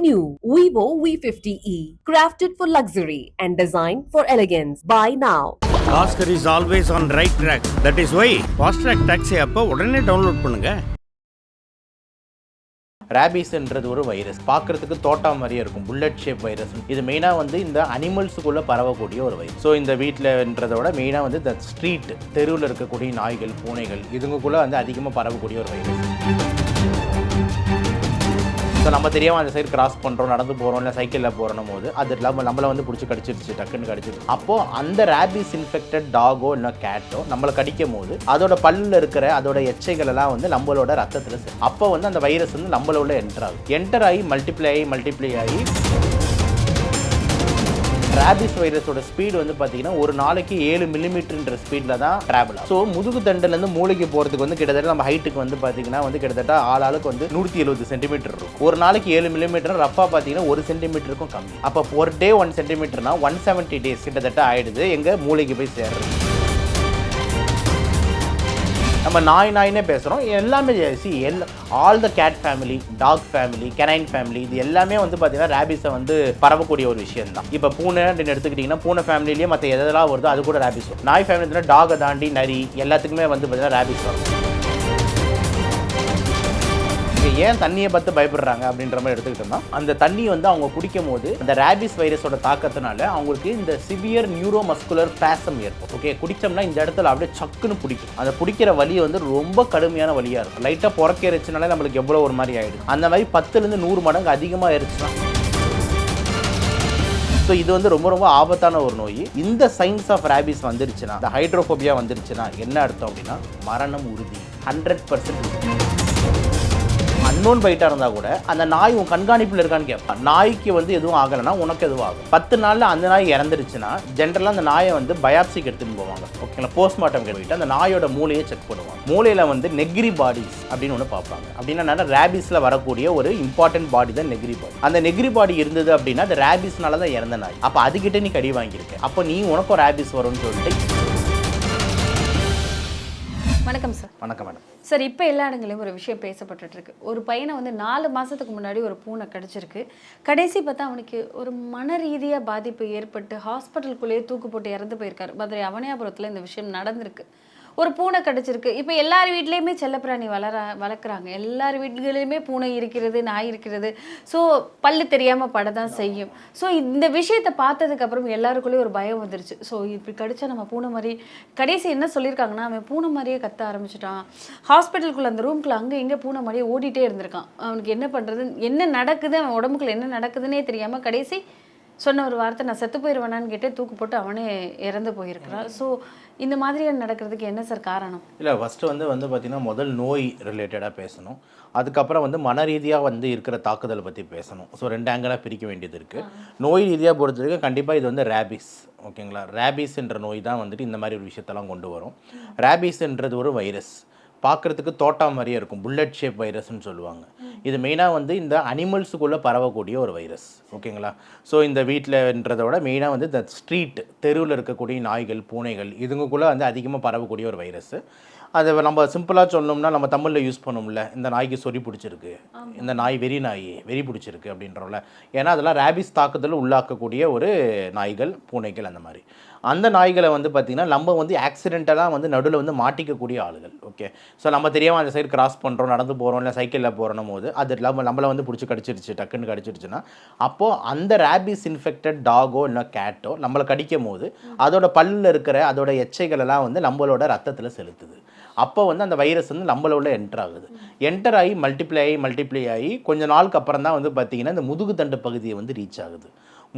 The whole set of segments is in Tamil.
new Vivo V50e, crafted for luxury and designed for elegance. Buy now. Bhaskar is always on right track that is why fast track taxi அப்போ உடனே டவுன்லோட் பண்ணுங்க. ரேபிஸ்ன்றது ஒரு வைரஸ் பார்க்கறதுக்கு தோட்டா மாதிரியே இருக்கும். புல்லட் ஷேப் வைரஸ் இது மெயினாக வந்து இந்த அனிமல்ஸுக்குள்ளே பரவக்கூடிய ஒரு வைரஸ் ஸோ இந்த வீட்டில்ன்றத விட மெயினாக வந்து இந்த ஸ்ட்ரீட் தெருவில் இருக்கக்கூடிய நாய்கள் பூனைகள் இதுங்களுக்குள்ளே வந்து அதிகமாக பரவக்கூடிய ஒரு வைரஸ் ஸோ நம்ம தெரியாமல் அந்த சைடு கிராஸ் பண்ணுறோம் நடந்து போகிறோம் இல்லை சைக்கிளில் போகிறோம் போது அது இல்லாமல் நம்மளை வந்து பிடிச்சி கடிச்சிருச்சு டக்குன்னு கடிச்சிருச்சு. அப்போது அந்த ரேபிஸ் இன்ஃபெக்டட் டாகோ இல்லை கேட்டோ நம்மளை கடிக்கும் போது அதோட பல்லில் இருக்கிற அதோட எச்சைகள் எல்லாம் வந்து நம்மளோட ரத்தத்தில் அப்போ வந்து அந்த வைரஸ் வந்து நம்மளோட என்டர் ஆகும். என்டர் ஆகி மல்டிப்ளை ஆகி மல்டிப்ளை ஆகி ரேபிஸ் வைரஸோட ஸ்பீடு வந்து பார்த்தீங்கன்னா ஒரு நாளைக்கு ஏழு மில்லிமீட்டர்ன்ற ஸ்பீடில் தான் ட்ராவல் ஆகும். ஸோ முதுகு தண்டுலேருந்து மூளைக்கு போகிறதுக்கு வந்து கிட்டத்தட்ட நம்ம ஹைட்டுக்கு வந்து பார்த்தீங்கன்னா வந்து கிட்டத்தட்ட ஆள் ஆளுக்கு வந்து நூற்றி எழுபது சென்டிமீட்டர் இருக்கும். ஒரு நாளைக்கு ஏழு மில்லிமீட்டர் ரஃபாக பார்த்தீங்கன்னா ஒரு சென்டிமீட்டருக்கும் கம்மி. அப்போ ஒரு டே ஒன் சென்டிமீட்டர்னா ஒன் செவன்ட்டி டேஸ் கிட்டத்தட்ட ஆயிடுது. எங்கள் மூளைக்கு போய் சேர்றது. நம்ம நாய் நாயினே பேசுகிறோம் எல்லாமே C L all the cat family dog family canine family இது எல்லாமே வந்து பார்த்தீங்கன்னா ரேபிஸை வந்து பரவக்கூடிய ஒரு விஷயம் தான் இப்போ பூனை அப்படின்னு எடுத்துக்கிட்டிங்கன்னா பூனை ஃபேமிலிலேயே மற்ற எதெல்லாம் வருதோ அது கூட ரேபிஸ் வரும். நாய் ஃபேமிலி டாகை தாண்டி நரி எல்லாத்துக்குமே வந்து பார்த்தீங்கன்னா ரேபிஸ் வரும். ஏன் தண்ணியை பார்த்து பயப்படுறாங்க அப்படின்ற மாதிரி எடுத்துக்கிட்டோம்னா அந்த தண்ணி வந்து அவங்க குடிக்கும் போது அந்த ரேபிஸ் வைரஸோட தாக்கத்தினால அவங்களுக்கு இந்த சிவியர் நியூரோ மஸ்குலர் பேசம் ஏற்படும். ஓகே குடிச்சோம்னா இந்த இடத்துல அப்படியே சக்குன்னு பிடிக்கும். அந்த பிடிக்கிற வலி வந்து ரொம்ப கடுமையான வலியாக இருக்கும். லைட்டாக புறக்கேறிச்சுனாலே நம்மளுக்கு எவ்வளோ ஒரு மாதிரி ஆகிடும் அந்த மாதிரி பத்துலேருந்து நூறு மடங்கு அதிகமாக எரிச்சுனா ஸோ இது வந்து ரொம்ப ரொம்ப ஆபத்தான ஒரு நோய். இந்த சைன்ஸ் ஆஃப் ரேபிஸ் வந்துருச்சுன்னா இந்த ஹைட்ரோஃபோபியா வந்துருச்சுன்னா என்ன அர்த்தம் அப்படின்னா மரணம் உறுதி. ஹண்ட்ரட் பர்சன்ட் அன்னோன் பைட்டாக இருந்தால் கூட அந்த நாய் உன் கண்காணிப்பில் இருக்கான்னு கேட்பான். நாய்க்கு வந்து எதுவும் ஆகலைன்னா உனக்கு எதுவும் ஆகும். பத்து நாளில் அந்த நாய் இறந்துருச்சுன்னா ஜென்ரலாக அந்த நாயை வந்து பயாப்சிக்கு எடுத்துன்னு போவாங்க. ஓகேங்களா போஸ்ட்மார்ட்டம் போயிட்டு அந்த நாயோட மூளையை செக் பண்ணுவாங்க. மூளையில் வந்து நெக்ரி பாடிஸ் அப்படின்னு ஒன்று பார்ப்பாங்க. அப்படின்னா ரேபிஸில் வரக்கூடிய ஒரு இம்பார்ட்டன்ட் பாடி தான் நெக்ரி பாடி அந்த நெக்ரி பாடி இருந்தது அப்படின்னா அது ரேபிஸ்னால தான் இறந்த நாய். அப்போ அதுக்கிட்ட நீ கடி வாங்கியிருக்க. அப்போ நீ உனக்கும் ரேபிஸ் வரும்னு சொல்லிட்டு வணக்கம் சார் வணக்கம் மேடம் சார் இப்போ எல்லா இடங்களையும் ஒரு விஷயம் பேசப்பட்டுட்டு இருக்கு ஒரு பையனை வந்து நாலு மாசத்துக்கு முன்னாடி ஒரு பூனை கிடச்சிருக்கு. கடைசி பார்த்தா அவனுக்கு ஒரு மன ரீதியாக பாதிப்பு ஏற்பட்டு ஹாஸ்பிட்டலுக்குள்ளேயே தூக்கு போட்டு இறந்து போயிருக்காரு. மதுரை அவனியாபுரத்தில் இந்த விஷயம் நடந்திருக்கு. ஒரு பூனை கிடச்சிருக்கு. இப்போ எல்லார் வீட்லேயுமே செல்லப்பிராணி வளர வளர்க்குறாங்க. எல்லார் வீடுகளிலுமே பூனை இருக்கிறது நாய் இருக்கிறது. ஸோ பல்லு தெரியாமல் பட தான் செய்யும். ஸோ இந்த விஷயத்தை பார்த்ததுக்கப்புறம் எல்லாருக்குள்ளேயும் ஒரு பயம் வந்துருச்சு. ஸோ இப்படி கடிச்சா நம்ம பூனை மாதிரி கடைசி என்ன சொல்லியிருக்காங்கன்னா அவன் பூனை மாதிரியே கத்த ஆரம்பிச்சிட்டான். ஹாஸ்பிட்டலுக்குள்ள அந்த ரூம்குள்ளே அங்கே இங்கே பூனை மாதிரியே ஓடிட்டே இருந்திருக்கான். அவனுக்கு என்ன பண்ணுறது என்ன நடக்குது அவன் உடம்புக்குள்ள என்ன நடக்குதுன்னே தெரியாமல் கடைசி சொன்ன ஒரு வார்த்தை நான் செத்து போயிடுவேனான்னு கேட்டு தூக்கு போட்டு அவனே இறந்து போயிருக்கிறான் ஸோ இந்த மாதிரியான நடக்கிறதுக்கு என்ன சார் காரணம்? இல்லை ஃபஸ்ட்டு வந்து வந்து பார்த்திங்கன்னா முதல் நோய் ரிலேட்டடாக பேசணும். அதுக்கப்புறம் வந்து மன ரீதியாக வந்து இருக்கிற தாக்குதலை பற்றி பேசணும். ஸோ ரெண்டு ஆங்கிளாக பிரிக்க வேண்டியது இருக்குது நோய் ரீதியாக பொறுத்த வரைக்கும் கண்டிப்பாக இது வந்து ரேபிஸ் ஓகேங்களா ரேபிஸ்ன்ற நோய் தான் வந்துட்டு இந்த மாதிரி ஒரு விஷயத்தெல்லாம் கொண்டு வரும். ரேபிஸ்ன்றது ஒரு வைரஸ் பார்க்குறதுக்கு தோட்டா மாதிரியே இருக்கும். புல்லட் ஷேப் வைரஸ்னு சொல்லுவாங்க. இது மெயினாக வந்து இந்த அனிமல்ஸுக்குள்ளே பரவக்கூடிய ஒரு வைரஸ் ஓகேங்களா? ஸோ இந்த வீட்டில்ன்றத விட மெயினாக வந்து இந்த ஸ்ட்ரீட் தெருவில் இருக்கக்கூடிய நாய்கள் பூனைகள் இதுங்களுக்குள்ளே வந்து அதிகமாக பரவக்கூடிய ஒரு வைரஸ் அதை நம்ம சிம்பிளாக சொல்லணும்னா நம்ம தமிழில் யூஸ் பண்ணோம்ல. இந்த நாய்க்கு சொறி பிடிச்சிருக்கு. இந்த நாய் வெறி நாய் வெறி பிடிச்சிருக்கு அப்படின்றோம்ல. ஏன்னா அதெல்லாம் ரேபிஸ் தாக்குதல் உள்ளாக்கக்கூடிய ஒரு நாய்கள் பூனைகள் அந்த மாதிரி. அந்த நாய்களை வந்து பார்த்திங்கன்னா நம்ம வந்து ஆக்சிடென்டலாக வந்து நடுவில் வந்து மாட்டிக்கக்கூடிய ஆளுகள். ஓகே ஸோ நம்ம தெரியாமல் அந்த சைடு கிராஸ் பண்ணுறோம் நடந்து போகிறோம் இல்லை சைக்கிளில் போகிறோம் போது அது இல்லாமல் நம்மளை வந்து பிடிச்சி கடிச்சிருச்சு டக்குன்னு கடிச்சிருச்சுன்னா அப்போது அந்த ரேபிஸ் இன்ஃபெக்டட் டாகோ இல்லை கேட்டோ நம்மளை கடிக்கும் போது அதோட பல்லில் இருக்கிற அதோட எச்சைகள் எல்லாம் வந்து நம்மளோட ரத்தத்தில் செலுத்துது. அப்போ வந்து அந்த வைரஸ் வந்து நம்மளோட என்டர் ஆகுது. என்டர் ஆகி மல்டிப்ளை ஆகி மல்டிப்ளை ஆகி கொஞ்ச நாளுக்கு அப்புறம் தான் வந்து பார்த்திங்கன்னா இந்த முதுகு தண்டு பகுதியை வந்து ரீச் ஆகுது.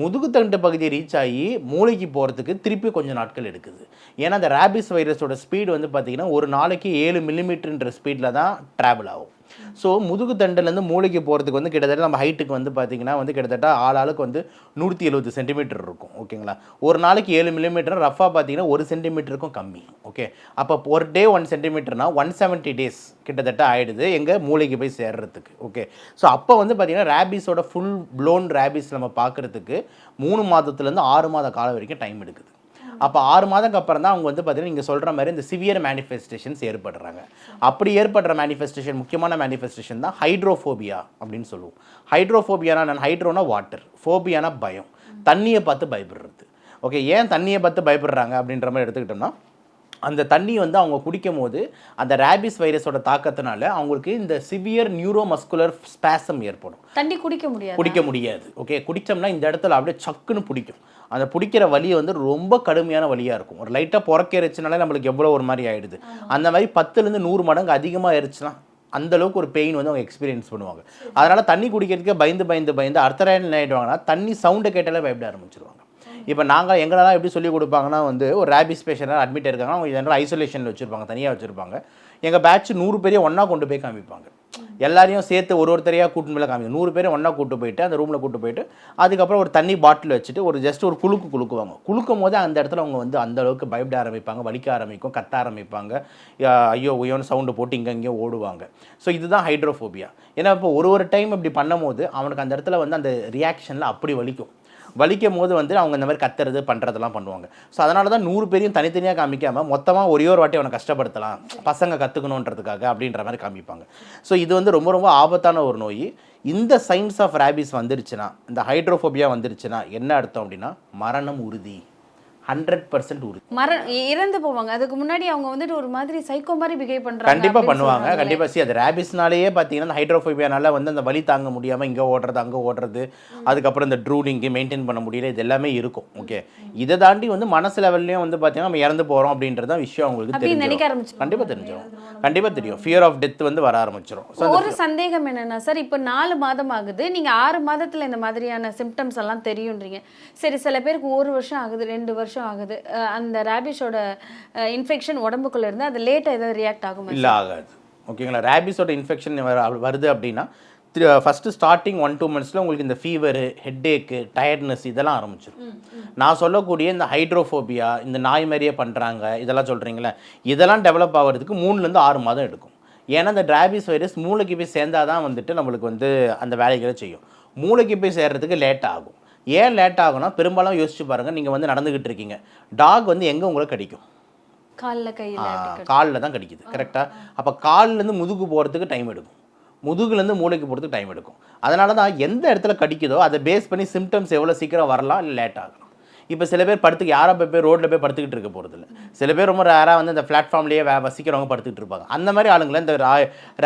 முதுகுத்தண்டு பகுதியை ரீச் ஆகி மூளைக்கு போகிறதுக்கு திருப்பி கொஞ்சம் நாட்கள் எடுக்குது. ஏன்னா அந்த ரேபிஸ் வைரஸோட ஸ்பீடு வந்து பார்த்திங்கன்னா ஒரு நாளைக்கு ஏழு மில்லிமீட்டருன்ற ஸ்பீடில் தான் ட்ராவல் ஆகும். ஸோ முதுகு தண்டுலேருந்து மூளைக்கு போகிறதுக்கு வந்து கிட்டத்தட்ட நம்ம ஹைட்டுக்கு வந்து பார்த்திங்கன்னா வந்து கிட்டத்தட்ட ஆள் ஆளுக்கு வந்து நூற்றி எழுபது சென்டிமீட்டர் இருக்கும் ஓகேங்களா ஒரு நாளைக்கு ஏழு மில்லிமீட்டர் ரஃபாக பார்த்தீங்கன்னா ஒரு சென்டிமீட்டருக்கும் கம்மி ஓகே அப்போ ஒரு டே ஒன் சென்டிமீட்டர்னா ஒன் செவன்ட்டி டேஸ் கிட்டத்தட்ட ஆகிடுது எங்கள் மூளைக்கு போய் சேர்றதுக்கு ஓகே ஸோ அப்போ வந்து பார்த்திங்கன்னா ரேபிஸோட ஃபுல் ப்ளோன் ரேபிஸ் நம்ம பார்க்குறதுக்கு மூணு மாதத்துலேருந்து ஆறு மாத காலம் வரைக்கும் டைம் எடுக்குது. அப்போ ஆறு மாதம் அப்புறம் தான் அவங்க வந்து பார்த்தீங்கன்னா நீங்கள் சொல்கிற மாதிரி இந்த சிவியர் மேனிஃபெஸ்டேஷன்ஸ் ஏற்படுறாங்க. அப்படி ஏற்படுற மேனிஃபெஸ்டேஷன் முக்கியமான மேனிஃபெஸ்டேஷன் தான் ஹைட்ரோஃபோபியா அப்படின்னு சொல்லுவோம். ஹைட்ரோஃபோபியானா நான் ஹைட்ரோனா வாட்டர் ஃபோபியானா பயம். தண்ணியை பார்த்து பயப்படுறது. ஓகே ஏன் தண்ணியை பார்த்து பயப்படுறாங்க அப்படின்ற மாதிரி எடுத்துக்கிட்டோம்னா அந்த தண்ணி வந்து அவங்க குடிக்கும் போது அந்த ரேபிஸ் வைரஸோட தாக்கத்தினால அவங்களுக்கு இந்த சிவியர் நியூரோமஸ்குலர் ஸ்பாசம் ஏற்படும். தண்ணி குடிக்க முடியாது? குடிக்க முடியாது. ஓகே குடித்தோம்னா இந்த இடத்துல அப்படியே சக்குன்னு பிடிக்கும். அந்த பிடிக்கிற வலி வந்து ரொம்ப கடுமையான வலியாக இருக்கும். ஒரு லைட்டாக புறக்கேறிச்சுனாலே நம்மளுக்கு எவ்வளோ ஒரு மாதிரி ஆயிடுது. அந்த மாதிரி பத்துலேருந்து நூறு மடங்கு அதிகமாக ஆயிடுச்சுன்னா அந்த அளவுக்கு ஒரு பெயின் வந்து அவங்க எக்ஸ்பீரியன்ஸ் பண்ணுவாங்க. அதனால தண்ணி குடிக்கிறதுக்கே பயந்து பயந்து பயந்து நேரம் என்ன ஆயிடுவாங்கன்னா தண்ணி சவுண்டை கேட்டாலே பயப்பட ஆரம்பிச்சிருவாங்க. இப்போ நாங்கள் எங்களெல்லாம் எப்படி சொல்லி கொடுப்பாங்கன்னா வந்து ஒரு ரேபிஸ் பேஷண்டாக அட்மிட் இருக்காங்க அவங்க இதனால் ஐசோலேஷனில் வச்சுருப்பாங்க தனியாக வச்சுருப்பாங்க. எங்கள் பேட்ச் நூறு பேரையே ஒன்றா கொண்டு போய் காமிப்பாங்க. எல்லாரையும் சேர்த்து ஒரு ஒருத்தரையாக கூட்டு மேலே காமிக்கும் நூறு பேரை ஒன்றா கூட்டு போயிட்டு அந்த ரூமில் கூட்டு போயிட்டு அதுக்கப்புறம் ஒரு தண்ணி பாட்டில் வச்சுட்டு ஒரு ஜஸ்ட் ஒரு குழுக்கு குழுக்குவாங்க குழுக்கும் போது அந்த இடத்துல அவங்க வந்து அந்த அளவுக்கு பயப்பட ஆரம்பிப்பாங்க வலிக்க ஆரம்பிக்கும் கத்த ஆரம்பிப்பாங்க. ஐயோ ஐயோன்னு சவுண்டு போட்டு இங்கே இங்கேயும் ஓடுவாங்க. ஸோ இதுதான் ஹைட்ரோஃபோபியா ஏன்னா இப்போ ஒரு ஒரு டைம் இப்படி பண்ணும்போது அவனுக்கு அந்த இடத்துல வந்து அந்த ரியாக்ஷனில் அப்படி வலிக்கும். வலிக்கும் போது வந்து அவங்க இந்த மாதிரி கத்துறது பண்ணுறதெல்லாம் பண்ணுவாங்க. ஸோ அதனால தான் நூறு பேரையும் தனித்தனியாக காமிக்காமல் மொத்தமாக ஒரே ஒரு வாட்டி அவனை கஷ்டப்படுத்தலாம். பசங்க கற்றுக்கணுன்றதுக்காக அப்படின்ற மாதிரி காமிப்பாங்க. ஸோ இது வந்து ரொம்ப ரொம்ப ஆபத்தான ஒரு நோய். இந்த சைன்ஸ் ஆஃப் ரேபிஸ் வந்துருச்சுன்னா இந்த ஹைட்ரோஃபோபியா வந்துருச்சுன்னா என்ன அர்த்தம் அப்படின்னா மரணம் உறுதி. ஹண்ட்ரட் பர்சன்ட் உறுதி. மர இறந்து போவாங்க. அதுக்கு முன்னாடி அவங்க வந்துட்டு ஒரு மாதிரி சைக்கோ மாதிரி பிஹேவ் பண்றாங்க கண்டிப்பா அப்படின்னு பண்ணுவாங்க. சொல்றாங்களே. கண்டிப்பா. சி அது ரேபிஸ்னாலேயே பார்த்தீங்கன்னா அந்த ஹைட்ரோஃபோபியானால வந்து அந்த வலி தாங்க முடியாம இங்க ஓடுறது அங்க ஓடுறது அதுக்கப்புறம் இந்த ட்ரூலிங்கு மெயின்டைன் பண்ண முடியல. இது எல்லாமே இருக்கும். ஓகே இதை தாண்டி வந்து மனசு லெவல்லையும் வந்து பார்த்தீங்கன்னா நம்ம இறந்து போறோம் அப்படின்றத விஷயம் அவங்களுக்கு அப்படி நினைக்க தெரியும் ஆரம்பிச்சு கண்டிப்பா தெரிஞ்சிடும் கண்டிப்பா தெரியும். ஃபியர் ஆஃப் டெத் வந்து வர ஆரம்பிச்சிடும் ஒரு சந்தேகம் என்னன்னா சார் இப்போ நாலு மாதம் ஆகுது நீங்க ஆறு மாதத்துல இந்த மாதிரியான சிம்டம்ஸ் எல்லாம் தெரியுன்றீங்க. சரி சில பேருக்கு ஒரு வருஷம் ஆகுது ரெண்டு வருஷம் ஆகுது. அஹ் அந்த ரேபிஸோட இன்ஃபெக்ஷன் உடம்புக்குள்ள இருந்து அது லேட்டா ஏதாவது ரியாக்ட் ஆகுமா இல்ல ஆகாது. ஓகேங்களா ரேபிஸோட இன்ஃபெக்ஷன் வருது அப்படின்னா ஃபஸ்ட்டு ஸ்டார்டிங் ஒன் டூ மந்த்ஸில் உங்களுக்கு இந்த ஃபீவரு ஹெட்டேக்கு டயர்ட்னஸ் இதெல்லாம் ஆரம்பிச்சிடும் நான் சொல்லக்கூடிய இந்த ஹைட்ரோஃபோபியா இந்த நாய் மாதிரியே பண்ணுறாங்க இதெல்லாம் சொல்கிறீங்களே இதெல்லாம் டெவலப் ஆகிறதுக்கு மூணுலேருந்து ஆறு மாதம் எடுக்கும். ஏன்னா இந்த டிராபிஸ் வைரஸ் மூளைக்கு போய் சேர்ந்தாதான் தான் வந்துட்டு நம்மளுக்கு வந்து அந்த வேலைகளை செய்யும். மூளைக்கு போய் சேர்றதுக்கு லேட் ஆகும். ஏன் லேட் ஆகும்னா பெரும்பாலும் யோசிச்சு பாருங்கள் நீங்கள் வந்து நடந்துக்கிட்டு இருக்கீங்க. டாக் வந்து எங்கே உங்களை கடிக்கும்? கால்ல கையில காலில் தான் கடிக்குது. கரெக்டாக அப்போ கால்லேருந்து முதுகு போகிறதுக்கு டைம் எடுக்கும். முதுகுலேருந்து மூளைக்கு போகிறதுக்கு டைம் எடுக்கும். அதனால தான் எந்த இடத்துல கடிக்குதோ அதை பேஸ் பண்ணி சிம்டம்ஸ் எவ்வளோ சீக்கிரம் வரலாம் இல்லை லேட் ஆகலாம். இப்போ சில பேர் படுத்துக்கு யாரை போய் போய் ரோட்டில் போய் படுத்துக்கிட்டு இருக்க போகிறதில்ல சில பேர் ரொம்ப ரேராக வந்து இந்த பிளாட்ஃபார்ம்லேயே வே வசிக்கிறவங்க படுத்துக்கிட்டு இருப்பாங்க. அந்த மாதிரி ஆளுங்களை இந்த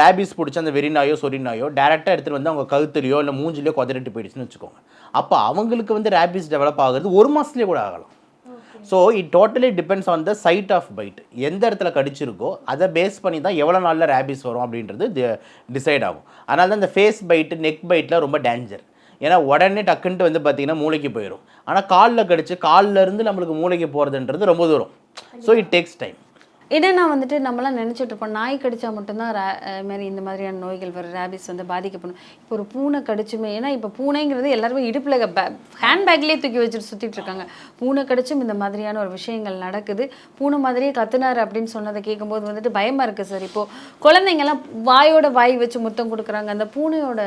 ரேபிஸ் பிடிச்ச அந்த வெறிநாயோ சொரிநாயோ டேரெக்டாக எடுத்துகிட்டு வந்து அவங்க கழுத்துலையோ இல்லை மூஞ்சிலையோ கொதறிட்டு போயிடுச்சுன்னு வச்சுக்கோங்க. அப்போ அவங்களுக்கு வந்து ரேபிஸ் டெவலப் ஆகுறது ஒரு மாதத்துலேயே கூட ஆகலாம். So it totally depends on the site of bite எந்த இடத்துல கடிச்சிருக்கோ அதை பேஸ் பண்ணி தான் எவ்வளோ நாளில் ரேபிஸ் வரும் அப்படின்றது டிசைட் ஆகும். அதனால தான் இந்த ஃபேஸ் பைட்டு நெக் பைட்டில் ரொம்ப டேஞ்சர் ஏன்னா உடனே டக்குன்ட்டு வந்து பார்த்தீங்கன்னா மூளைக்கு போயிடும் ஆனால் காலில் கடிச்சு காலில் இருந்து நம்மளுக்கு மூளைக்கு போகிறதுன்றது ரொம்ப தூரம். ஸோ இட் டேக்ஸ் டைம் என்னன்னா வந்துட்டு நம்மலாம் நினைச்சிட்டு இருப்போம் நாய் கடிச்சா மட்டும்தான் ரா- மாதிரி இந்த மாதிரியான நோய்கள் வரும் ரேபிஸ் வந்து பாதிக்கப்படும். இப்போ ஒரு பூனை கடிச்சுமே ஏன்னா இப்போ பூனைங்கிறது எல்லாருமே இடுப்பில் ஹேண்ட்பேக்லேயே தூக்கி வச்சுட்டு சுற்றிட்டு இருக்காங்க. பூனை கடிச்சும் இந்த மாதிரியான ஒரு விஷயங்கள் நடக்குது. பூனை மாதிரியே கத்துனாரு அப்படின்னு சொன்னதை கேட்கும்போது வந்துட்டு பயமா இருக்கு சார். இப்போ குழந்தைங்கலாம் வாயோட வாய் வச்சு முத்தம் கொடுக்குறாங்க. அந்த பூனையோட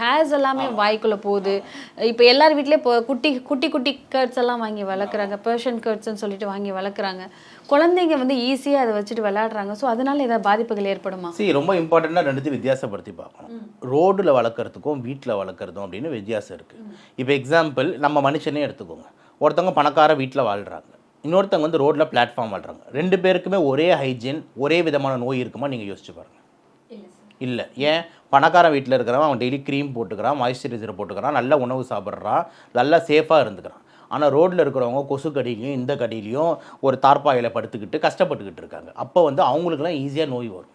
ஹேர்ஸ் எல்லாமே வாய்க்குள்ள போகுது. இப்போ எல்லார் வீட்லயும் இப்போ குட்டி குட்டி குட்டி கர்ட்ஸ் எல்லாம் வாங்கி வளர்க்குறாங்க பெர்ஷன் கர்ட்ஸ்னு சொல்லிட்டு வாங்கி வளர்க்குறாங்க குழந்தைங்க வந்து ஈஸியாக அதை வச்சுட்டு விளையாடுறாங்க. ஸோ அதனால ஏதாவது பாதிப்புகள் ஏற்படுமா? சி ரொம்ப இம்பார்ட்டண்ட்டாக ரெண்டுத்தையும் வித்தியாசப்படுத்தி பார்க்கணும். ரோடில் வளர்க்குறதுக்கும் வீட்டில் வளர்க்குறதும் அப்படின்னு வித்தியாசம் இருக்குது இப்போ எக்ஸாம்பிள் நம்ம மனுஷனே எடுத்துக்கோங்க. ஒருத்தவங்க பணக்கார வீட்டில் வாழ்கிறாங்க இன்னொருத்தவங்க வந்து ரோட்டில் பிளாட்ஃபார்ம் வாழ்கிறாங்க ரெண்டு பேருக்குமே ஒரே ஹைஜீன் ஒரே விதமான நோய் இருக்குமா நீங்கள் யோசிச்சு பாருங்க. இல்லை ஏன்? பணக்காரன் வீட்டில் இருக்கிறவன் அவன் டெய்லி க்ரீம் போட்டுக்கிறான் மாய்ஸ்சரைசர் போட்டுக்கிறான் நல்ல உணவு சாப்பிட்றான் நல்லா சேஃபாக இருந்துக்கிறான். ஆனால் ரோட்டில் இருக்கிறவங்க கொசு கடியிலையும் இந்த கடியிலையும் ஒரு தார்ப்பாயில் படுத்துக்கிட்டு கஷ்டப்பட்டுக்கிட்டு இருக்காங்க. அப்போ வந்து அவங்களுக்குலாம் ஈஸியாக நோய் வரும்.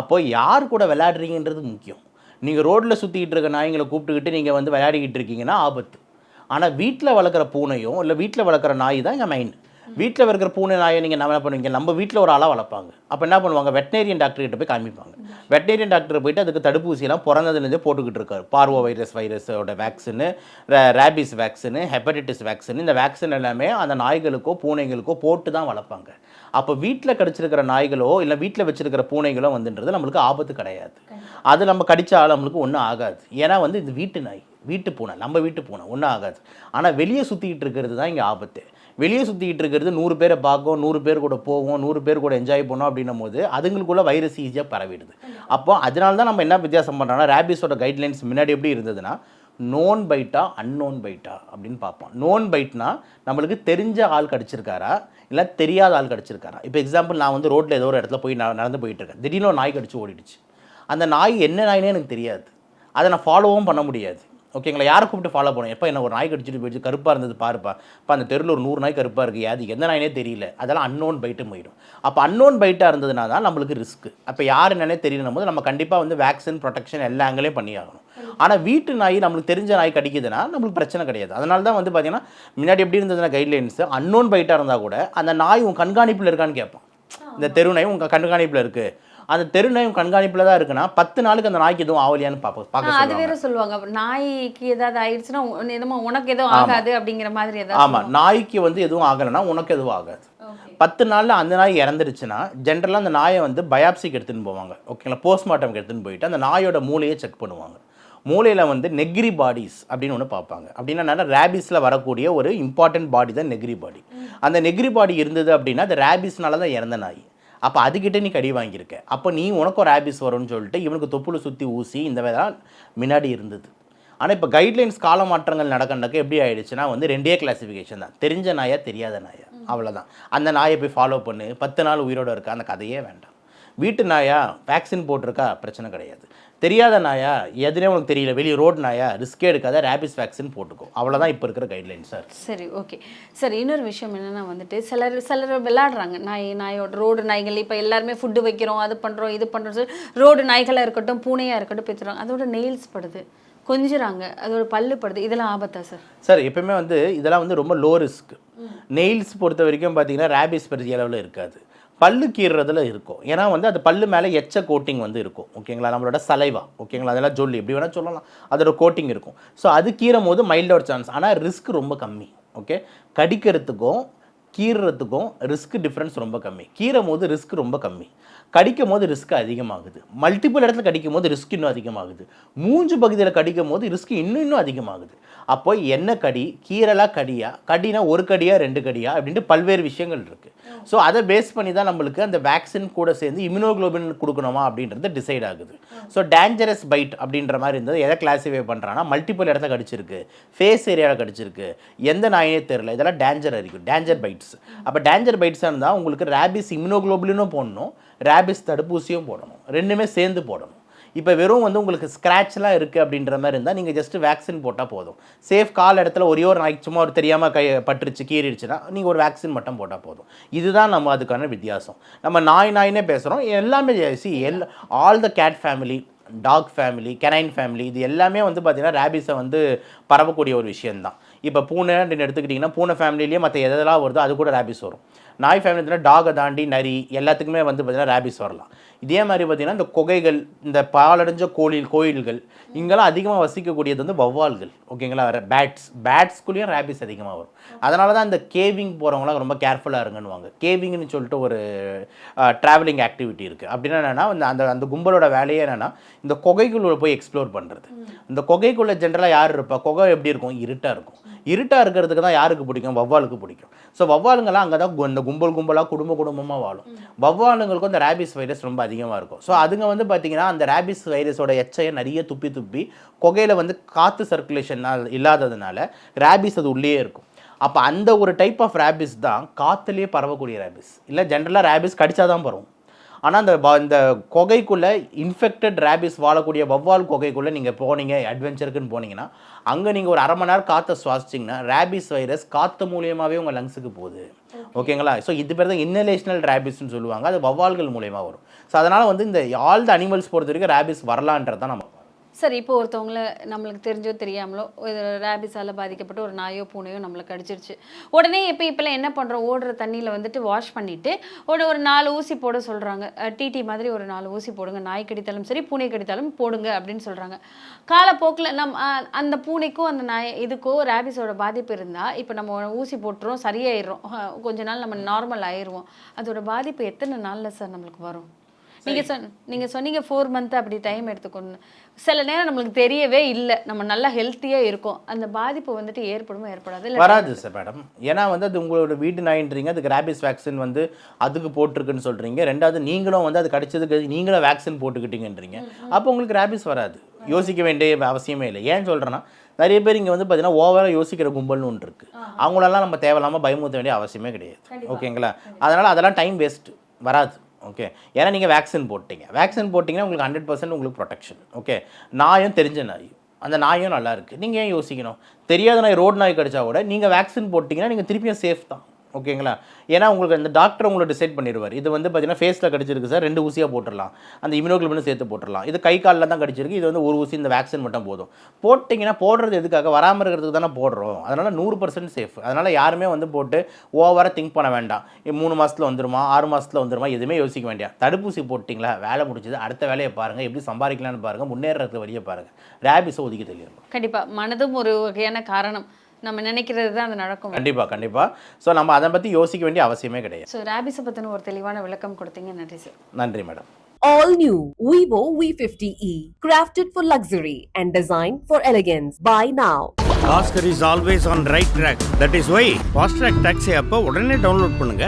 அப்போ யார் கூட விளையாடுறீங்கன்றது முக்கியம். நீங்கள் ரோட்டில் சுற்றிக்கிட்டு இருக்க நாய்ங்களை கூப்பிட்டுக்கிட்டு நீங்கள் வந்து விளையாடிக்கிட்டு இருக்கீங்கன்னா ஆபத்து. ஆனால் வீட்டில் வளர்க்குற பூனையும் இல்லை வீட்டில் வளர்க்குற நாய் தான் எங்கள் மெயின் வீட்டில் வளர்க்குற பூனை நாயை நீங்கள் என்ன பண்ணுவீங்க? நம்ம வீட்டில் ஒரு ஆளாக வளர்ப்பாங்க. அப்போ என்ன பண்ணுவாங்க? வெட்டினேரியன் டாக்டர் கிட்ட போய் காமிப்பாங்க வெட்டினேரியன் டாக்டர் போயிட்டு அதுக்கு தடுப்பூசியெல்லாம் பிறந்ததுலேருந்தே போட்டுக்கிட்டு இருக்காரு. Parvo virus வைரஸோட vaccine rabies vaccine hepatitis vaccine இந்த வேக்சின் எல்லாமே அந்த நாய்களுக்கோ பூனைகளுக்கோ போட்டு தான் வளர்ப்பாங்க. அப்போ வீட்டில் கடிச்சிருக்கிற நாய்களோ இல்லை வீட்டில் வச்சிருக்கிற பூனைகளோ வந்துன்றது நம்மளுக்கு ஆபத்து கிடையாது. அது நம்ம கடிச்சாலும் நம்மளுக்கு ஒன்றும் ஆகாது. ஏன்னா வந்து இது வீட்டு நாய். வீட்டு பூனை நம்ம வீட்டு பூனை ஒன்றும் ஆகாது. ஆனால் வெளியே சுற்றிக்கிட்டு இருக்கிறது தான் இங்கே ஆபத்து. வெளியே சுற்றிக்கிட்டு இருக்கிறது நூறு பேரை பார்க்கும் நூறு பேர் கூட போவோம் நூறு பேர் கூட என்ஜாய் பண்ணோம் அப்படின்னும் போது அதுங்களுக்குள்ள வைரஸ் ஈஸியாக பரவிடுது. அப்போ அதனால தான் நம்ம என்ன வித்தியாசம் பண்ணுறோம்னா ரேபிஸோட கைட்லைன்ஸ் முன்னாடி எப்படி இருந்ததுன்னா நோன் பைட்டா அன்னோன் பைட்டா அப்படின்னு பார்ப்போம். நோன் பைட்னா நம்மளுக்கு தெரிஞ்ச ஆள் கடிச்சிருக்காரா இல்லை தெரியாத ஆள் கடிச்சிருக்காரா? இப்போ எக்ஸாம்பிள் நான் வந்து ரோட்டில் ஏதோ ஒரு இடத்துல போய் நான் நடந்து போயிட்டு இருக்கேன். திடீர்னு நாய் கடிச்சு ஓடிடுச்சு. அந்த நாய் என்ன நாயினே எனக்கு தெரியாது. அதை நான் ஃபாலோவும் பண்ண முடியாது. ஓகேங்களா யாரை கூப்பிட்டு ஃபாலோ பண்ணும் எப்போ என்ன ஒரு நாய் கடிச்சிட்டு போயிடுச்சு கருப்பாக இருந்தது பாருப்பா. இப்போ அந்த தெருவில் ஒரு நூறு நாய் கருப்பாக இருக்குது அது எந்த நாயினே தெரியல. அதெல்லாம் அன்னோன் பைட்டு போயிடும். அப்போ அன்னோன் பைட்டாக இருந்ததுனா தான் நம்மளுக்கு ரிஸ்க் அப்போ யார் என்னன்னே தெரியணும் போது நம்ம கண்டிப்பாக வந்து வேக்சின் ப்ரொடெக்ஷன் எல்லா ஆங்கிலையும் பண்ணி ஆகணும் ஆனால் வீட்டு நாய் நம்மளுக்கு தெரிஞ்ச நாய் கடிக்குதுன்னா நம்மளுக்கு பிரச்சனை கிடையாது. அதனால தான் வந்து பார்த்தீங்கன்னா முன்னாடி எப்படி இருந்ததுன்னா கைட்லைன்ஸ் அன்னோன் பைட்டாக இருந்தால் கூட அந்த நாய் உன் கண்காணிப்பில் இருக்கான்னு கேட்பான். இந்த தெரு நாய் உங்கள் கண்காணிப்பில் இருக்குது அந்த தெரு நாய் உன் கண்காணிப்பில் தான் இருக்குன்னா பத்து நாளுக்கு அந்த நாய்க்கு எதுவும் ஆகலையான்னு பார்ப்போம் பார்க்க அது வேற சொல்லுவாங்க. நாய்க்கு ஏதாவது ஆயிடுச்சுன்னா என்னமோ உனக்கு எதுவும் ஆகாது அப்படிங்கிற மாதிரி ஏதாவது ஆமாம் நாய்க்கு வந்து எதுவும் ஆகலைன்னா உனக்கு எதுவும் ஆகாது. பத்து நாளில் அந்த நாய் இறந்துருச்சுன்னா ஜென்ரலாக அந்த நாயை வந்து பயாப்சிக்கு எடுத்துன்னு போவாங்க. ஓகேங்களா போஸ்ட்மார்ட்டம்க்கு எடுத்துன்னு போயிட்டு அந்த நாயோட மூளையை செக் பண்ணுவாங்க. மூளையில் வந்து நெக்ரி பாடிஸ் அப்படின்னு ஒன்று பார்ப்பாங்க. அப்படின்னா ரேபிஸில் வரக்கூடிய ஒரு இம்பார்ட்டன்ட் பாடி தான் நெக்ரி பாடி அந்த நெக்ரி பாடி இருந்தது அப்படின்னா அது ரேபிஸ்னால தான் இறந்த நாய். அப்போ அதுக்கிட்ட நீ கடி வாங்கியிருக்க. அப்போ நீ உனக்கு ஒரு ரேபிஸ் வரும்னு சொல்லிட்டு இவனுக்கு தொப்புளை சுற்றி ஊசி இந்த வேலை முன்னாடி இருந்தது. ஆனால் இப்போ கைட்லைன்ஸ் கால மாற்றங்கள் நடக்கணுக்கு எப்படி ஆயிடுச்சுன்னா வந்து ரெண்டே கிளாசிஃபிகேஷன் தான். தெரிஞ்ச நாயா தெரியாத நாயா. அவ்வளோதான் அந்த நாயை போய் ஃபாலோ பண்ணு. பத்து நாள் உயிரோட இருக்கா அந்த கதையே வேண்டாம். வீட்டு நாயா வேக்சின் போட்டிருக்கா பிரச்சனை கிடையாது. தெரியாத நாயா? எதுனே உனக்கு தெரியல. வெளியே ரோடு நாயா? ரிஸ்கே எடுக்காத. ரேபிஸ் வேக்சின் போட்டுக்கோ. அவ்வளோதான் இப்போ இருக்கிற கைட்லைன்ஸ் சார் சரி ஓகே சரி இன்னொரு விஷயம் என்னன்னா வந்துட்டு சிலர் சிலர் விளையாடுறாங்க. நாய் நாயோட ரோடு நாய்கள். இப்போ எல்லாருமே ஃபுட்டு வைக்கிறோம் அது பண்ணுறோம் இது பண்ணுறோம் சொல்லி ரோடு நாய்களாக இருக்கட்டும் பூனையாக இருக்கட்டும் பெற்றுறாங்க அதோட நெயில்ஸ் படுது. கொஞ்சுறாங்க. அதோட பல்லு படுது. இதெல்லாம் ஆபத்தா சார் சார் எப்பவுமே வந்து இதெல்லாம் வந்து ரொம்ப லோ ரிஸ்க் நெயில்ஸ் பொறுத்த வரைக்கும் பார்த்தீங்கன்னா ரேபிஸ் பெரிய அளவில் இருக்காது. பல்லு கீறுறதுல இருக்கும். ஏன்னா வந்து அது பல்லு மேலே எச்ச கோட்டிங் வந்து இருக்கும். ஓகேங்களா? நம்மளோட சலைவா. ஓகேங்களா? அதெல்லாம் ஜொல்லி. எப்படி வேணால் சொல்லலாம். அதோட கோட்டிங் இருக்கும். ஸோ அது கீறும் போது மைல்டாக சான்ஸ் ஆனால் ரிஸ்க் ரொம்ப கம்மி. ஓகே? கடிக்கிறதுக்கும் கீறுறதுக்கும் ரிஸ்க் டிஃப்ரென்ஸ் ரொம்ப கம்மி. கீறும் போது ரிஸ்க் ரொம்ப கம்மி. கடிக்கும் போது ரிஸ்க் அதிகமாகுது. மல்டிபிள் இடத்துல கடிக்கும் போது ரிஸ்க் இன்னும் அதிகமாகுது. மூஞ்சு பகுதியில் கடிக்கும் போது ரிஸ்க் இன்னும் இன்னும் அதிகமாகுது. அப்போ என்ன கடி? கீரலாக கடியா? கடினா ஒரு கடியா ரெண்டு கடியா? அப்படின்ட்டு பல்வேறு விஷயங்கள் இருக்குது ஸோ அதை பேஸ் பண்ணி தான் நம்மளுக்கு அந்த வேக்சின் கூட சேர்ந்து இம்யூனோக்ளோபின் கொடுக்கணுமா அப்படின்றது டிசைட் ஆகுது. ஸோ டேஞ்சரஸ் பைட் அப்படின்ற மாதிரி இருந்தது. எதை கிளாஸிஃபை பண்ணுறான்னா மல்டிபிள் இடத்த கடிச்சிருக்கு. ஃபேஸ் ஏரியாவில் கடிச்சிருக்கு. எந்த நாயினே தெரில இதெல்லாம் டேஞ்சர் இருக்குது டேஞ்சர் பைட்ஸ் அப்போ டேஞ்சர் பைட்ஸாக இருந்தால் உங்களுக்கு ரேபிஸ் இம்யூனோகுளோபினும் போடணும். ரேபிஸ் தடுப்பூசியும் போடணும். ரெண்டுமே சேர்ந்து போடணும். இப்போ வெறும் வந்து உங்களுக்கு ஸ்க்ராட்ச்லாம் இருக்குது அப்படின்ற மாதிரி இருந்தால் நீங்கள் ஜஸ்ட் வேக்சின் போட்டால் போதும். சேஃப் கால் இடத்துல ஒரே ஒரு நாய்க்கு சும்மா ஒரு தெரியாமல் கை பட்டுருச்சு கீறிடுச்சுன்னா நீங்கள் ஒரு வேக்சின் மட்டும் போட்டால் போதும். இதுதான் நம்ம அதுக்கான வித்தியாசம். நம்ம நாய் நாயினே பேசுகிறோம் எல்லாமே C L all the cat family dog family canine family இது எல்லாமே வந்து பார்த்திங்கன்னா ரேபிஸை வந்து பரவக்கூடிய ஒரு விஷயந்தான் இப்போ பூனை அப்படின்னு எடுத்துக்கிட்டிங்கன்னா பூனை ஃபேமிலிலேயே மற்ற எதெல்லாம் வருதோ அது கூட ரேபிஸ் வரும். நாய் ஃபேமிலி டாகை தாண்டி நரி எல்லாத்துக்குமே வந்து பார்த்திங்கன்னா ரேபிஸ் வரலாம். இதே மாதிரி பார்த்திங்கன்னா இந்த குகைகள் இந்த பாலடைஞ்ச கோழில் கோயில்கள் இங்கெல்லாம் அதிகமாக வசிக்கக்கூடியது வந்து வௌவால்கள். ஓகேங்களா பேட்ஸ் பேட்ஸ்குள்ளேயும் ரேபிஸ் அதிகமாக வரும். அதனால தான் இந்த கேவிங் போகிறவங்களாம் ரொம்ப கேர்ஃபுல்லாக இருங்கன்னுவாங்க. கேவிங்னு சொல்லிட்டு ஒரு ட்ராவலிங் ஆக்டிவிட்டி இருக்குது அப்படின்னா என்னென்னா அந்த அந்த அந்த கும்பலோட வேலையே என்னென்னா இந்த குகைக்குள்ளே போய் எக்ஸ்ப்ளோர் பண்ணுறது இந்த குகைக்குள்ளே ஜென்ரலாக யார் இருப்பா? குகை எப்படி இருக்கும்? இருட்டாக இருக்கும். இருட்டாக இருக்கிறதுக்கு தான் யாருக்கு பிடிக்கும்? வௌவாலுக்கு பிடிக்கும். ஸோ வௌவாலுங்கெல்லாம் அங்கே தான் இந்த கும்பல் கும்பலாக குடும்ப குடும்பமாக வாழும். வௌவாலுங்களுக்கும் இந்த ரேபிஸ் வைரஸ் ரொம்ப அதிகமாக இருக்கும். ஸோ அதுங்க வந்து பார்த்தீங்கன்னா அந்த ரேபிஸ் வைரஸோட எச்சையை நிறைய துப்பி துப்பி குகையில் வந்து காற்று சர்க்குலேஷன் இல்லாததுனால ரேபிஸ் அது உள்ளே இருக்கும். அப்போ அந்த ஒரு டைப் ஆஃப் ரேபிஸ் தான் காற்றுலேயே பரவக்கூடிய ரேபிஸ் இல்லை ஜென்ரலாக ரேபிஸ் கடிச்சா தான் பரவும். ஆனால் அந்த இந்த குகைக்குள்ளே இன்ஃபெக்டட் ரேபிஸ் வாழக்கூடிய வவ்வால் குகைக்குள்ளே நீங்கள் போனீங்க அட்வென்ச்சருக்குன்னு போனீங்கன்னா அங்கே நீங்கள் ஒரு அரை மணி நேரம் காற்றை சுவாசிச்சிங்கன்னா ரேபிஸ் வைரஸ் காற்று மூலியமாகவே உங்கள் லங்ஸுக்கு போகுது. ஓகேங்களா? ஸோ இது பேர் தான் இன்னலேஷனல் ரேபிஸ்ன்னு சொல்லுவாங்க. அது வவ்வால்கள் மூலியமாக வரும். ஸோ அதனால் வந்து இந்த ஆல் த அனிமல்ஸ் பொறுத்த வரைக்கும் ரேபிஸ் வரலான்றது தான் நம்ம சரி இப்போ ஒருத்தவங்கள நம்மளுக்கு தெரிஞ்சோ தெரியாமலோ ரேபிஸால் பாதிக்கப்பட்ட ஒரு நாயோ பூனையோ நம்மளை கடிச்சிருச்சு உடனே இப்போ இப்போலாம் என்ன பண்ணுறோம் ஓடுற தண்ணியில் வந்துட்டு வாஷ் பண்ணிவிட்டு ஒரு ஒரு நாலு ஊசி போட சொல்கிறாங்க டிடி மாதிரி ஒரு நாலு ஊசி போடுங்க. நாய் கடித்தாலும் சரி பூனை கடித்தாலும் போடுங்க அப்படின்னு சொல்கிறாங்க காலப்போக்கில் நம் அந்த பூனைக்கும் அந்த நாய் இதுக்கோ ரேபிஸோட பாதிப்பு இருந்தால் இப்போ நம்ம ஊசி போட்டுறோம் சரியாயிடுறோம். அஹ், கொஞ்ச நாள் நம்ம நார்மல் ஆயிடுவோம். அதோட பாதிப்பு எத்தனை நாளில் சார் நம்மளுக்கு வரும்? நீங்கள் சொன் நீங்கள் சொன்னீங்க ஃபோர் மந்த் அப்படி டைம் எடுத்துக்கணும் சில நேரம் நம்மளுக்கு தெரியவே இல்லை. நம்ம நல்லா ஹெல்த்தியாக இருக்கோம். அந்த பாதிப்பு வந்துட்டு ஏற்படுமோ ஏற்படாது? இல்லை வராது சார் மேடம் ஏன்னா வந்து அது உங்களோட வீட்டு நாயின்றீங்க அதுக்கு ரேபிஸ் வேக்சின் வந்து அதுக்கு போட்டிருக்குன்னு சொல்கிறீங்க ரெண்டாவது நீங்களும் வந்து அது கடிச்சதுக்கு நீங்களும் வேக்சின் போட்டுக்கிட்டீங்கன்றீங்க. அப்போ உங்களுக்கு ரேபிஸ் வராது. யோசிக்க வேண்டிய அவசியமே இல்லை. ஏன் சொல்கிறேன்னா நிறைய பேர் இங்கே வந்து பார்த்தீங்கன்னா ஓவராக யோசிக்கிற கும்பல்னு ஒன்று இருக்குது அவங்களெல்லாம் நம்ம தேவையில்லாமல் பயமுறுத்த வேண்டிய அவசியமே கிடையாது. ஓகேங்களா? அதனால் அதெல்லாம் டைம் வேஸ்ட் வராது. ஓகே ஏன்னா நீங்கள் வேக்சின் போட்டீங்க. வேக்சின் போட்டிங்கன்னா உங்களுக்கு ஹண்ட்ரட் பர்சன்ட் உங்களுக்கு ப்ரொடெக்ஷன் ஓகே நாயும் தெரிஞ்ச நாய். அந்த நாயும் நல்லா இருக்குது நீங்கள் ஏன் யோசிக்கணும்? தெரியாத நாய் ரோட் நாய் கடிச்சா கூட நீங்கள் வேக்சின் போட்டிங்கன்னா நீங்கள் திருப்பியும் சேஃப் தான். ஓகேங்களா? ஏன்னா உங்களுக்கு அந்த டாக்டர் உங்களை டிசைட் பண்ணிடுவார் இது வந்து பார்த்தீங்கன்னா ஃபேஸில் கடிச்சிருக்கு சார். ரெண்டு ஊசியாக போட்டுடலாம் அந்த இம்யூனோகுளோபின் சேர்த்து போட்டுடலாம் இது கை காலில் தான் கடிச்சிருக்கு. இது வந்து ஒரு ஊசி இந்த வேக்சின் மட்டும் போதும். போட்டிங்கன்னா போடுறது எதுக்காக? வராமல் இருக்கிறதுக்கு தானே போடுறோம். அதனால் நூறு பர்சன்ட் சேஃப் அதனால் யாருமே வந்து போட்டு ஓவராக திங்க் பண்ண வேண்டாம். மூணு மாதத்தில் வந்துருமா? ஆறு மாதத்தில் வந்துருமா? எதுவுமே யோசிக்க வேண்டாம் தடுப்பூசி போட்டிங்களா? வேலை முடிச்சது அடுத்த வேலையை பாருங்கள் எப்படி சம்பாதிக்கலாம்னு பாருங்கள் முன்னேறதுக்கு வழியை பாருங்கள் ரேபிஸை ஒதுக்கி தெளியணும் கண்டிப்பாக மனதும் ஒரு வகையான காரணம். நம்ம நினைக்கிறது தான் அது நடக்கும். கண்டிப்பாக கண்டிப்பாக ஸோ நம்ம அதை பற்றி யோசிக்க வேண்டிய அவசியமே கிடையாது. ஸோ ரேபிஸை பற்றின ஒரு தெளிவான விளக்கம் கொடுத்தீங்க. நன்றி சார் நன்றி madam All new Vivo V50e, crafted for luxury and designed for elegance. Buy now. Oscar is always on right track. That is why Fast Track Taxi அப்போ உடனே டவுன்லோட் பண்ணுங்க.